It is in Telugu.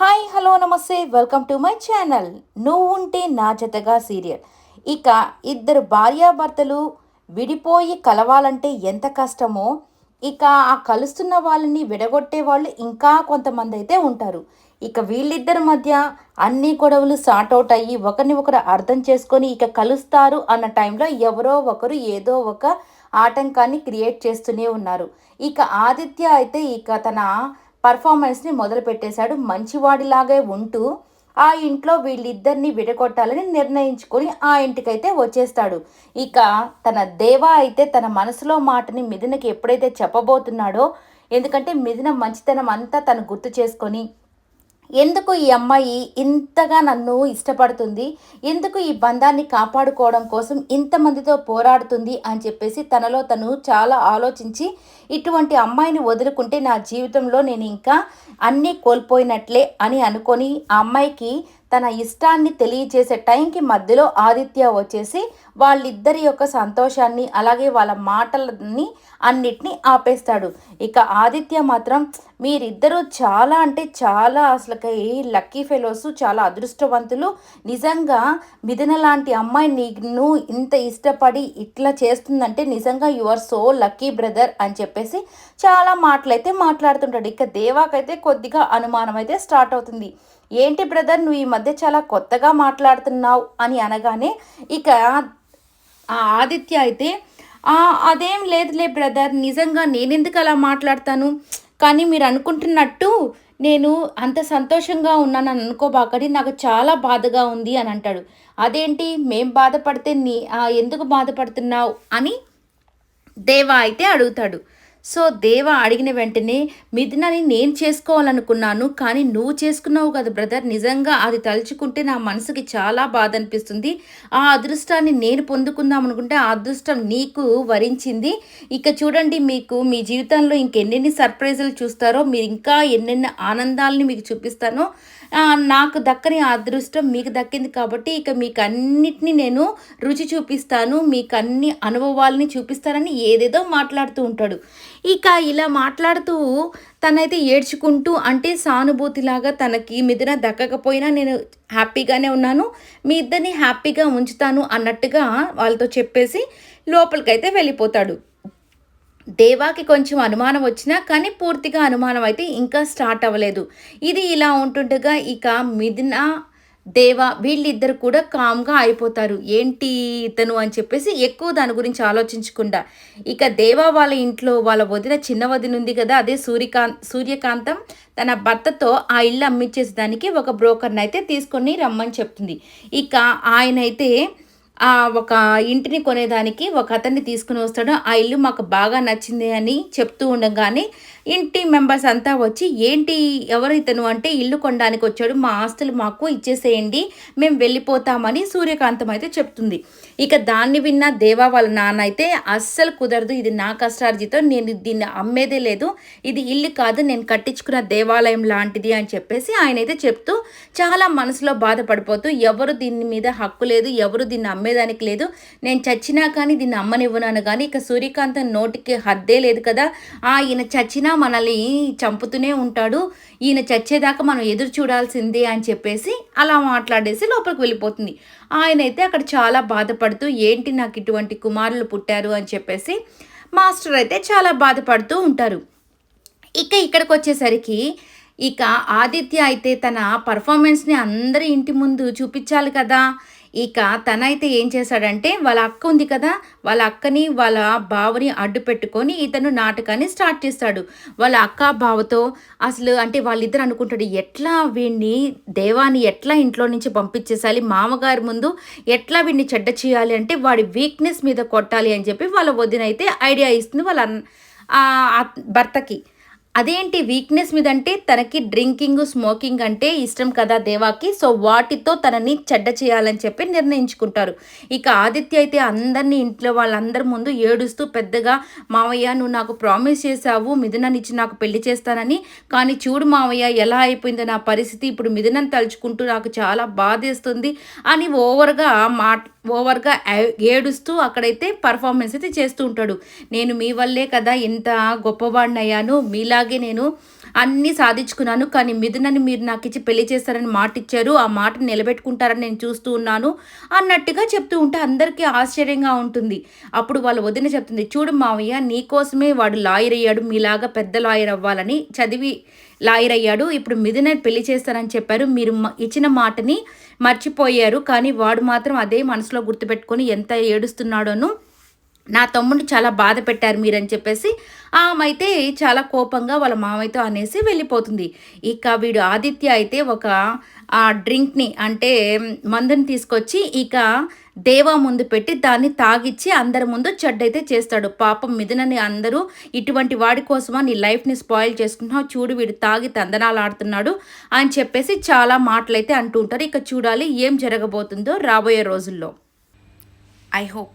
హాయ్ హలో నమస్తే. వెల్కమ్ టు మై ఛానల్ నువ్వు ఉంటే నా జతగా సీరియల్ ఇక ఇద్దరు భార్యాభర్తలు విడిపోయి కలవాలంటే ఎంత కష్టమో ఇక ఆ కలుస్తున్న వాళ్ళని విడగొట్టే వాళ్ళు ఇంకా కొంతమంది అయితే ఉంటారు. ఇక వీళ్ళిద్దరి మధ్య అన్ని గొడవలు సార్ట్ అవుట్ అయ్యి ఒకరిని ఒకరు అర్థం చేసుకొని ఇక కలుస్తారు అన్న టైంలో ఎవరో ఒకరు ఏదో ఒక ఆటంకాన్ని క్రియేట్ చేస్తూనే ఉన్నారు. ఇక ఆదిత్య అయితే ఇక తన పర్ఫార్మెన్స్ని మొదలు పెట్టేశాడు. మంచివాడిలాగే ఉంటూ ఆ ఇంట్లో వీళ్ళిద్దరిని విడగొట్టాలని నిర్ణయించుకొని ఆ ఇంటికైతే వచ్చేస్తాడు. ఇక తన దేవ అయితే తన మనసులో మాటని మిథునకి ఎప్పుడైతే చెప్పబోతున్నాడో ఎందుకంటే మిథున మంచితనం అంతా తను గుర్తు చేసుకొని ఎందుకు ఈ అమ్మాయి ఇంతగా నన్ను ఇష్టపడుతుంది? ఎందుకు ఈ బంధాన్ని కాపాడుకోవడం కోసం ఇంతమందితో పోరాడుతుంది అని చెప్పేసి తనలో తను చాలా ఆలోచించి ఇటువంటి అమ్మాయిని వదులుకుంటే నా జీవితంలో నేను ఇంకా అన్నీ కోల్పోయినట్లే అని అనుకొని ఆ అమ్మాయికి తన ఇష్టాన్ని తెలియజేసే టైంకి మధ్యలో ఆదిత్య వచ్చేసి వాళ్ళిద్దరి యొక్క సంతోషాన్ని అలాగే వాళ్ళ మాటలని అన్నిటినీ ఆపేస్తాడు. ఇక ఆదిత్య మాత్రం మీరిద్దరూ చాలా అంటే చాలా అసలుకి లక్కీ ఫెలోస్ చాలా అదృష్టవంతులు. నిజంగా మిథున లాంటి అమ్మాయి నీకు ఇంత ఇష్టపడి ఇట్లా చేస్తుందంటే నిజంగా you are so lucky brother అని చెప్పేసి చాలా మాటలైతే మాట్లాడుతుంటాడు. ఇక దేవాకైతే కొద్దిగా అనుమానం అయితే స్టార్ట్ అవుతుంది. ఏంటి బ్రదర్ నువ్వు ఈ మధ్య చాలా కొత్తగా మాట్లాడుతున్నావు అని అనగానే ఇక ఆదిత్య అయితే అదేం లేదులే బ్రదర్ నిజంగా నేనెందుకు అలా మాట్లాడతాను? కానీ మీరు అనుకుంటున్నట్టు నేను అంత సంతోషంగా ఉన్నానని అనుకోబాకడి నాకు చాలా బాధగా ఉంది అని అంటాడు. అదేంటి? మేం బాధపడితే నీ ఎందుకు బాధపడుతున్నావు? అని దేవా అయితే అడుగుతాడు. సో దేవ అడిగిన వెంటనే మిథునని నేను చేసుకోవాలనుకున్నాను కానీ నువ్వు చేసుకున్నావు కదా బ్రదర్. నిజంగా అది తలుచుకుంటే నా మనసుకి చాలా బాధ అనిపిస్తుంది. ఆ అదృష్టాన్ని నేను పొందుకుందాం అనుకుంటే ఆ అదృష్టం నీకు వరించింది. ఇక చూడండి మీకు మీ జీవితంలో ఇంకెన్నెన్ని సర్ప్రైజులు చూస్తారో మీరు ఇంకా ఎన్నెన్ని ఆనందాలని మీకు చూపిస్తానో నాకు దక్కని అదృష్టం మీకు దక్కింది కాబట్టి ఇక మీకు అన్నిటినీ నేను రుచి చూపిస్తాను మీకు అన్ని అనుభవాలని చూపిస్తానని ఏదేదో మాట్లాడుతూ ఉంటాడు. ఇక ఇలా మాట్లాడుతూ తనైతే ఏడ్చుకుంటూ అంటే సానుభూతిలాగా తనకి మిదిన దక్కకపోయినా నేను హ్యాపీగానే ఉన్నాను మీ ఇద్దరిని హ్యాపీగా ఉంచుతాను అన్నట్టుగా వాళ్ళతో చెప్పేసి లోపలికైతే వెళ్ళిపోతాడు. దేవాకి కొంచెం అనుమానం వచ్చినా కానీ పూర్తిగా అనుమానం అయితే ఇంకా స్టార్ట్ అవ్వలేదు. ఇది ఇలా ఉంటుండగా ఇక మిథున దేవ వీళ్ళిద్దరు కూడా కామ్గా అయిపోతారు. ఏంటి ఇతను అని చెప్పేసి ఎక్కువ దాని గురించి ఆలోచించకుండా. ఇక దేవ వాళ్ళ ఇంట్లో వాళ్ళ వదిన చిన్న వదిన ఉంది కదా అదే సూర్యకాంత్ సూర్యకాంతం తన భర్తతో ఆ ఇల్లు అమ్మించేసేదానికి ఒక బ్రోకర్ని అయితే తీసుకొని రమ్మని చెప్తుంది. ఇక ఆయన అయితే ఒక ఇంటిని కొనేదానికి ఒక అతన్ని తీసుకుని వస్తాడు. ఆ ఇల్లు మాకు బాగా నచ్చింది అని చెప్తూ ఉండగానే ఇంటి మెంబర్స్ అంతా వచ్చి ఏంటి ఎవరు ఇతను? అంటే ఇల్లు కొనడానికి వచ్చాడు. మా ఆస్తులు మాకు ఇచ్చేసేయండి. మేము వెళ్ళిపోతామని సూర్యకాంతం అయితే చెప్తుంది. ఇక దాన్ని విన్న దేవా వాళ్ళ నాన్న అయితే అస్సలు కుదరదు. ఇది నా కష్టార్జితం. నేను దీన్ని అమ్మేదే లేదు. ఇది ఇల్లు కాదు. నేను కట్టించుకున్న దేవాలయం లాంటిది అని చెప్పేసి ఆయన అయితే చెప్తూ చాలా మనసులో బాధపడిపోతూ ఎవరు దీని మీద హక్కు లేదు. ఎవరు దీన్ని అమ్మే నమ్మేదానికి లేదు. నేను చచ్చినా కానీ దీన్ని అమ్మనివ్వనాను కానీ ఇక సూర్యకాంతం నోటికి హద్దే లేదు కదా. ఆ ఈయన చచ్చినా మనల్ని చంపుతూనే ఉంటాడు. ఈయన చచ్చేదాకా మనం ఎదురు చూడాల్సిందే అని చెప్పేసి అలా మాట్లాడేసి లోపలికి వెళ్ళిపోతుంది. ఆయన అయితే అక్కడ చాలా బాధపడుతూ ఏంటి నాకు ఇటువంటి కుమారులు పుట్టారు? అని చెప్పేసి మాస్టర్ అయితే చాలా బాధపడుతూ ఉంటారు. ఇక ఇక్కడికి వచ్చేసరికి ఇక ఆదిత్య అయితే తన పర్ఫార్మెన్స్ని అందరి ఇంటి ముందు చూపించాలి కదా. ఇక తనైతే ఏం చేశాడంటే వాళ్ళ అక్క ఉంది కదా వాళ్ళ అక్కని వాళ్ళ బావని అడ్డు పెట్టుకొని ఇతను నాటకాన్ని స్టార్ట్ చేస్తాడు. వాళ్ళ అక్క బావతో అసలు అంటే వాళ్ళిద్దరు అనుకుంటాడు ఎట్లా వీడిని దేవాన్ని ఎట్లా ఇంట్లో నుంచి పంపించేసాలి మామగారి ముందు ఎట్లా వీడిని చెడ్డ చేయాలి అంటే వాడి వీక్నెస్ మీద కొట్టాలి అని చెప్పి వాళ్ళ వదిన అయితే ఐడియా ఇస్తుంది వాళ్ళ భర్తకి. అదేంటి వీక్నెస్ మీద అంటే తనకి డ్రింకింగ్ స్మోకింగ్ అంటే ఇష్టం కదా దేవాకి. సో వాటితో తనని చెడ్డ చేయాలని చెప్పి నిర్ణయించుకుంటారు. ఇక ఆదిత్య అయితే అందరినీ ఇంట్లో వాళ్ళందరి ముందు ఏడుస్తూ పెద్దగా మావయ్య నువ్వు నాకు ప్రామిస్ చేసావు మిథుననిచ్చి నాకు పెళ్ళి చేస్తానని. కానీ చూడు మావయ్య ఎలా అయిపోయిందో నా పరిస్థితి. ఇప్పుడు మిథునని తలుచుకుంటూ నాకు చాలా బాధేస్తుంది అని ఓవర్గా మా ఓవర్గా ఏడుస్తూ అక్కడైతే పర్ఫార్మెన్స్ అయితే చేస్తూ ఉంటాడు. నేను మీ వల్లే కదా ఇంత గొప్పవాడిని అయ్యాను మీలాగే నేను అన్నీ సాధించుకున్నాను. కానీ మిథునని మీరు నాకు ఇచ్చి పెళ్ళి చేస్తారని మాట ఇచ్చారు ఆ మాట నిలబెట్టుకుంటారని నేను చూస్తూ ఉన్నాను అన్నట్టుగా చెప్తూ ఉంటే అందరికీ ఆశ్చర్యంగా ఉంటుంది. అప్పుడు వాళ్ళ వదిన చెప్తుంది చూడు మావయ్య నీకోసమే వాడు లాయర్ అయ్యాడు. మీలాగా పెద్ద లాయర్ అవ్వాలని చదివి లాయర్ అయ్యాడు ఇప్పుడు మిథున పెళ్ళి చేస్తానని చెప్పారు. మీరు ఇచ్చిన మాటని మర్చిపోయారు. కానీ వాడు మాత్రం అదే మనసులో గుర్తుపెట్టుకొని ఎంత ఏడుస్తున్నాడోను నా తమ్ముడిని చాలా బాధ పెట్టారు మీరని చెప్పేసి ఆమె అయితే చాలా కోపంగా వాళ్ళ మామయ్యతో అనేసి వెళ్ళిపోతుంది. ఇక వీడు ఆదిత్య అయితే ఒక ఆ డ్రింక్ని అంటే మందుని తీసుకొచ్చి ఇక దేవా ముందు పెట్టి దాన్ని తాగిచ్చి అందరి ముందు చెడ్డైతే చేస్తాడు. పాపం మిథునని అందరూ ఇటువంటి వాడి కోసమా నీ లైఫ్ని స్పాయిల్ చేసుకుంటున్నావు? చూడు వీడు తాగి తందనాలు ఆడుతున్నాడు అని చెప్పేసి చాలా మాటలైతే అంటూ ఉంటారు. ఇక చూడాలి ఏం జరగబోతుందో రాబోయే రోజుల్లో. I hope